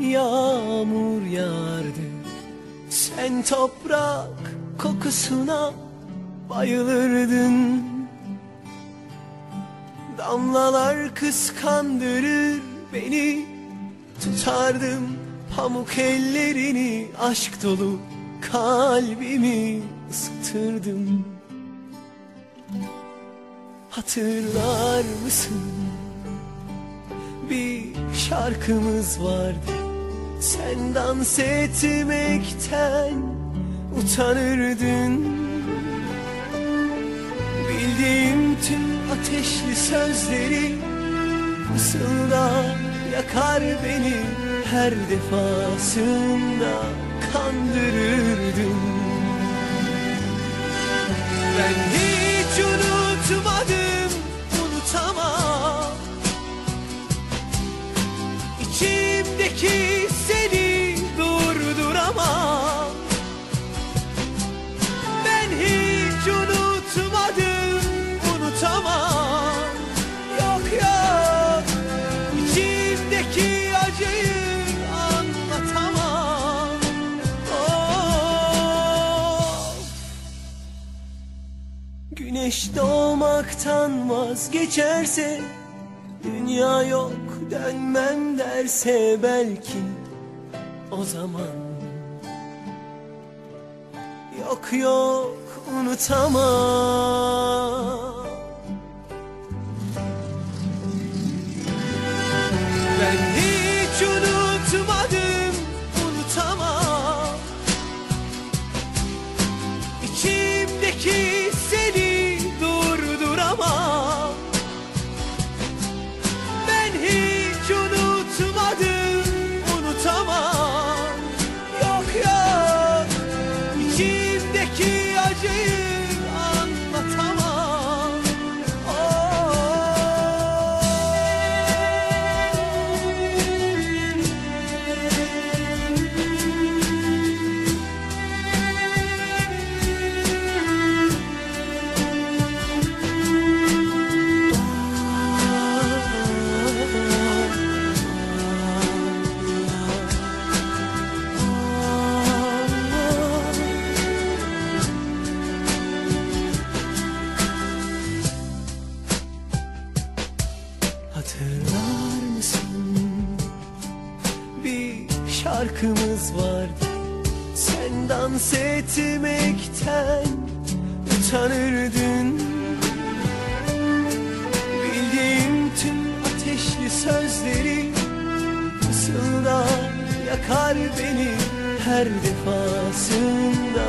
yağmur yağardı. Sen toprak kokusuna bayılırdın. Damlalar kıskandırır beni. Tutardım pamuk ellerini Aşk dolu kalbimi ısıtırdım. Hatırlar mısın? Bir şarkımız vardı Sen dans etmekten utanırdın. Bildiğim tüm ateşli sözleri Fısıldar yakar beni. Her defasında kandırırdın. Ben Güneş doğmaktan vazgeçerse Dünya yok dönmem derse belki o zaman. Yok yok unutamam Bir şarkımız vardı. Sen dans etmekten utanırdın. Bildiğim tüm ateşli sözleri Fısıldar yakar beni her defasında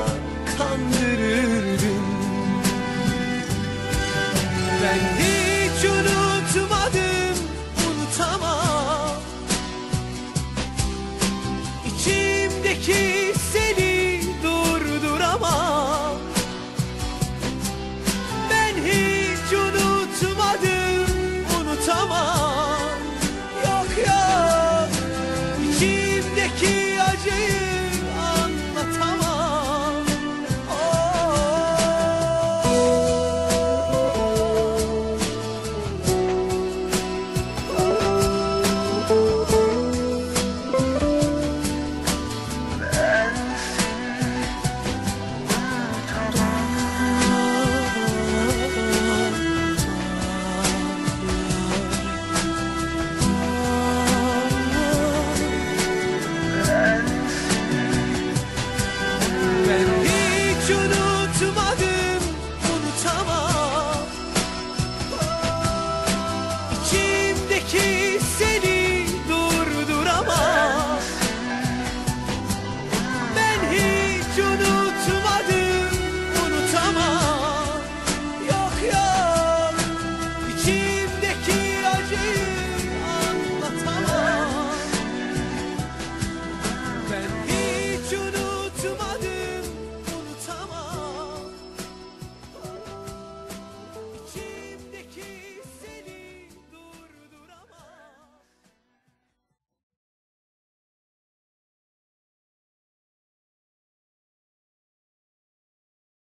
kandırır acımadı